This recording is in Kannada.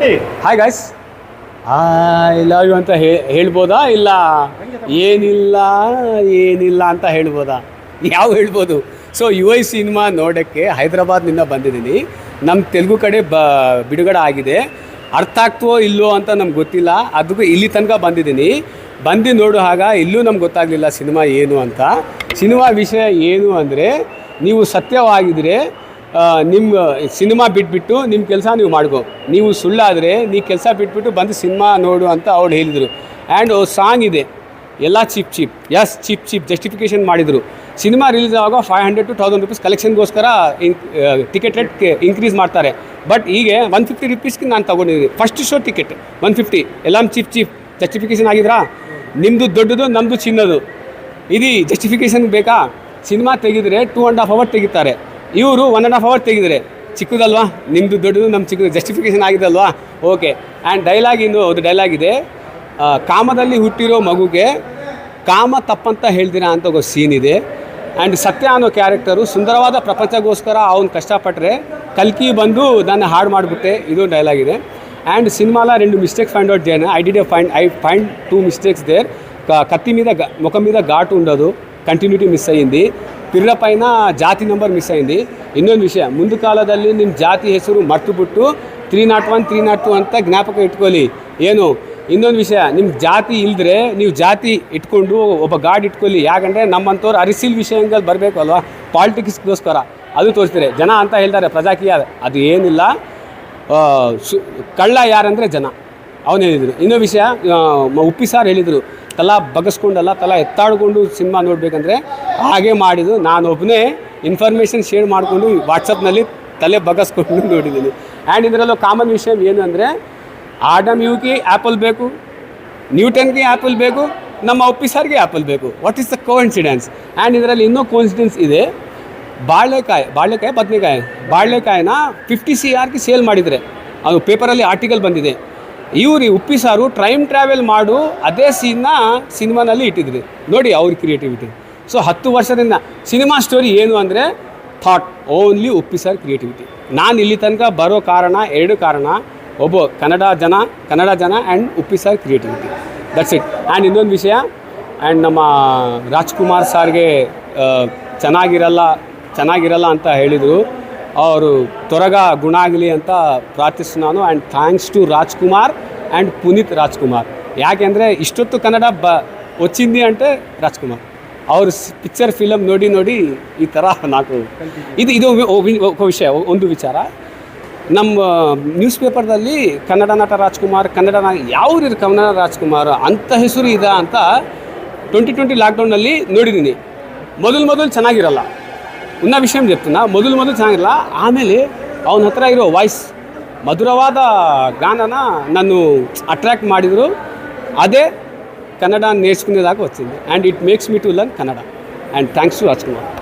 Hi guys I love you ಅಂತ ಹೇಳ್ಬೋದಾ? ಇಲ್ಲ. ಏನಿಲ್ಲ ಏನಿಲ್ಲ ಅಂತ ಹೇಳ್ಬೋದಾ? ಯಾವ ಹೇಳ್ಬೋದು? ಸೊ ಯು ಐ ಸಿನಿಮಾ ನೋಡೋಕ್ಕೆ ಹೈದರಾಬಾದ್ನಿಂದ ಬಂದಿದ್ದೀನಿ. ನಮ್ಮ ತೆಲುಗು ಕಡೆ ಬ, ಬಿಡುಗಡೆ ಆಗಿದೆ. ಅರ್ಥ ಆಗ್ತವೋ ಇಲ್ಲೋ ಅಂತ ನಮ್ಗೆ ಗೊತ್ತಿಲ್ಲ. ಅದಕ್ಕೂ ಇಲ್ಲಿ ತನಕ ಬಂದಿದ್ದೀನಿ. ಬಂದು ನೋಡೋ ಆಗ ಇಲ್ಲೂ ನಮ್ಗೆ ಗೊತ್ತಾಗಲಿಲ್ಲ ಸಿನಿಮಾ ಏನು ಅಂತ. ಸಿನಿಮಾ ವಿಷಯ ಏನು ಅಂದರೆ, ನೀವು ಸತ್ಯವಾಗಿದ್ದರೆ ನಿಮ್ಮ ಸಿನಿಮಾ ಬಿಟ್ಬಿಟ್ಟು ನಿಮ್ಮ ಕೆಲಸ ನೀವು ಮಾಡ್ಕೊ. ನೀವು ಸುಳ್ಳಾದರೆ ನೀವು ಕೆಲಸ ಬಿಟ್ಬಿಟ್ಟು ಬಂದು ಸಿನಿಮಾ ನೋಡು ಅಂತ ಅವ್ರು ಹೇಳಿದರು. ಆ್ಯಂಡ್ ಸಾಂಗ್ ಇದೆ. ಎಲ್ಲ cheap cheap as cheap cheap justification ಮಾಡಿದರು. ಸಿನಿಮಾ ರಿಲೀಸ್ ಆಗುವಾಗ five hundred two thousand rupees ಕಲೆಕ್ಷನ್ಗೋಸ್ಕರ ticket rate increase ಮಾಡ್ತಾರೆ. ಬಟ್ ಈಗ ಒನ್ ಫಿಫ್ಟಿ ರುಪೀಸ್ಗೆ ನಾನು ತೊಗೊಂಡಿದ್ದೀನಿ. First show ticket one fifty ಎಲ್ಲ ಚೀಪ್ ಚೀಪ್ ಜಸ್ಟಿಫಿಕೇಷನ್ ಆಗಿದ್ರಾ? ನಿಮ್ಮದು ದೊಡ್ಡದು ನಮ್ಮದು ಚಿನ್ನದು. ಇದು ಜಸ್ಟಿಫಿಕೇಷನ್ ಬೇಕಾ? ಸಿನಿಮಾ ತೆಗೆದರೆ ಟೂ ಆ್ಯಂಡ್ ಹಾಫ್ ಅವರ್ ತೆಗಿತಾರೆ. ಇವರು ಒನ್ ಆ್ಯಂಡ್ ಹಾಫ್ ಅವರ್ ತೆಗೆದ್ರೆ ಚಿಕ್ಕದಲ್ವಾ ನಿಮ್ಮದು ದೊಡ್ಡದು ನಮ್ಮ ಚಿಕ್ಕದು ಜಸ್ಟಿಫಿಕೇಷನ್ ಆಗಿದಲ್ವಾ ಓಕೆ ಆ್ಯಂಡ್ ಡೈಲಾಗ್ ಇನ್ನು ಒಂದು ಡೈಲಾಗ್ ಇದೆ ಆ, ಕಾಮದಲ್ಲಿ ಹುಟ್ಟಿರೋ ಮಗುಗೆ ಕಾಮ ತಪ್ಪಂತ ಹೇಳ್ತೀರಾ ಅಂತ ಒಂದು ಸೀನ್ ಇದೆ ಆ್ಯಂಡ್ ಸತ್ಯ ಅನ್ನೋ ಕ್ಯಾರೆಕ್ಟರು ಸುಂದರವಾದ ಪ್ರಪಂಚಗೋಸ್ಕರ ಅವನು ಕಷ್ಟಪಟ್ಟರೆ ಕಲ್ಕಿ ಬಂದು ನನ್ನ ಹಾಡು ಮಾಡಿಬಿಟ್ಟೆ ಇದು ಡೈಲಾಗ್ ಇದೆ అండ్ సినిమాలో రెండు మిస్టేక్స్ ఫైండ్ అవుట్ చేయను I did find I find two mistakes there కత్తి మీద గా- ముఖం మీద ఘాటు ఉండదు ಕಂಟಿನ್ಯೂಟಿ ಮಿಸ್ అయ్యింది పిర్ర పైన జాతి నెంబర్ మిస్ అయింది ಇನ್ನೊಂದು ವಿಷಯ, ಮುಂದೆ ಕಾಲದಲ್ಲಿ ನಿಮ್ಮ ಜಾತಿ ಹೆಸರು ಮರ್ತು ಬಿಟ್ಟು three not one three not two ಅಂತ ಜ್ಞಾಪಕ ಇಟ್ಕೊಳ್ಳಿ ಏನು? ಇನ್ನೊಂದು ವಿಷಯ ನಿಮ್ಮ ಜಾತಿ ಇಲ್ಲದ್ರೆ ನೀವು ಜಾತಿ ಇಟ್ಕೊಂಡು ಒಬ್ಬ ಗಾಡ್ ಇಟ್ಕೊಳ್ಳಿ ಯಾಕಂದರೆ ನಮ್ಮಂಥವ್ರು ಅರಿಸಿಲ್ ವಿಷಯಗಳು ಬರಬೇಕು ಅಲ್ವಾ? ಪಾಲಿಟಿಕ್ಸ್ಗೋಸ್ಕರ ಅದು ತೋರಿಸ್ತಾರೆ. ಜನ ಅಂತ ಹೇಳ್ತಾರೆ, ಪ್ರಜಾಕೀಯ ಅದು ಏನಿಲ್ಲ. ಸು, ಕಳ್ಳ ಯಾರಂದರೆ ಜನ. ಅವನು ಹೇಳಿದರು. ಇನ್ನೊಂದು ವಿಷಯ ಉಪ್ಪಿ ಸಾರ್ ಹೇಳಿದರು. ತಲ ಬಗಸ್ಕೊಂಡಲ್ಲ, ತಲಾ ಎತ್ತಾಡಿಕೊಂಡು ಸಿನಿಮಾ ನೋಡಬೇಕಂದ್ರೆ ಹಾಗೆ ಮಾಡಿದ್ದು ನಾನು ಒಬ್ಬನೇ ಇನ್ಫಾರ್ಮೇಷನ್ ಶೇರ್ ಮಾಡಿಕೊಂಡು ವಾಟ್ಸಪ್ನಲ್ಲಿ ತಲೆ ಬಗ್ಗಿಸ್ಕೊಂಡು ನೋಡಿದ್ದೀನಿ. ಆ್ಯಂಡ್ ಇದರಲ್ಲೂ ಕಾಮನ್ ವಿಷಯ ಏನು ಅಂದರೆ ಆಡಮ್ ಯುಗೆ ಆ್ಯಪಲ್ ಬೇಕು, ನ್ಯೂಟನ್ಗೆ ಆ್ಯಪಲ್ ಬೇಕು, ನಮ್ಮ ಆಫೀಸರ್ಗೆ ಆ್ಯಪಲ್ ಬೇಕು. What is the coincidence and ಇದರಲ್ಲಿ ಇನ್ನೂ ಕೋಇನ್ಸಿಡೆನ್ಸ್ ಇದೆ. ಬಾಳೆಕಾಯಿ ಬಾಳೆಕಾಯಿ, ಬದನೆಕಾಯಿ. ಬಾಳೆಕಾಯಿನ ಫಿಫ್ಟಿ ಸಿ ಆರ್ಗೆ ಸೇಲ್ ಮಾಡಿದರೆ. ಅದು ಪೇಪರಲ್ಲಿ ಆರ್ಟಿಕಲ್ ಬಂದಿದೆ. ಇವ್ರು ಉಪ್ಪಿ ಸಾರು ಟ್ರೈಮ್ ಟ್ರಾವೆಲ್ ಮಾಡು, ಅದೇ ಸೀನ್ನ ಸಿನಿಮಾನಲ್ಲಿ ಇಟ್ಟಿದ್ರಿ. ನೋಡಿ ಅವ್ರ ಕ್ರಿಯೇಟಿವಿಟಿ ಸೊ ಹತ್ತು ವರ್ಷದಿಂದ ಸಿನಿಮಾ ಸ್ಟೋರಿ ಏನು ಅಂದರೆ thought only Uppi sir creativity ನಾನು ಇಲ್ಲಿ ತನಕ ಬರೋ ಕಾರಣ, ಎರಡು ಕಾರಣ. ಒಬ್ಬ ಕನ್ನಡ ಜನ ಕನ್ನಡ ಜನ and Uppi sir creativity that's it and ಇನ್ನೊಂದು ವಿಷಯ ಆ್ಯಂಡ್ ನಮ್ಮ ರಾಜ್ಕುಮಾರ್ ಸಾರ್ಗೆ ಚೆನ್ನಾಗಿರಲ್ಲ ಚೆನ್ನಾಗಿರಲ್ಲ ಅಂತ ಹೇಳಿದರು. ಅವರು ತ್ವರಗ ಗುಣ ಆಗಲಿ ಅಂತ ಪ್ರಾರ್ಥಿಸ್ತೀನಿ ನಾನು. And thanks to Rajkumar and Puneeth Rajkumar. ಯಾಕೆಂದರೆ ಇಷ್ಟೊತ್ತು ಕನ್ನಡ ಬ ಒಚ್ಚಿಂದಿ ಅಂಟೆ ರಾಜ್ಕುಮಾರ್. ಅವ್ರ ಪಿಕ್ಚರ್ ಫಿಲಮ್ ನೋಡಿ ನೋಡಿ ಈ ಥರ ನಾಲ್ಕು ಇದು ಇದು ವಿಷಯ ಒಂದು ವಿಚಾರ. ನಮ್ಮ ನ್ಯೂಸ್ ಪೇಪರ್ದಲ್ಲಿ ಕನ್ನಡ ನಟ ರಾಜ್ಕುಮಾರ್, ಕನ್ನಡ ಯಾವ್ದು ಕನ್ನಡ ರಾಜ್ಕುಮಾರ್ ಅಂತ ಹೆಸರು ಇದೆ ಅಂತ ಟ್ವೆಂಟಿ ಟ್ವೆಂಟಿ ಲಾಕ್ಡೌನಲ್ಲಿ ನೋಡಿದ್ದೀನಿ. ಮೊದಲು ಮೊದಲು ಚೆನ್ನಾಗಿರಲ್ಲ. ఉన్న విషయం చెప్తున్నా ಮೊದಲು ಮೊದಲು ಚೆನ್ನಾಗಿರಲ್ಲ ಆಮೇಲೆ ಅವನ ಹತ್ರ ಇರೋ ವಾಯ್ಸ್ ಮಧುರವಾದ ಗಾನನ ನಾನು ಅಟ್ರ್ಯಾಕ್ಟ್ ಮಾಡಿದರು అదే కన్నడ నేర్చుకునేదాకా వచ్చింది and it makes me to learn Kannada and thanks to Rajkumar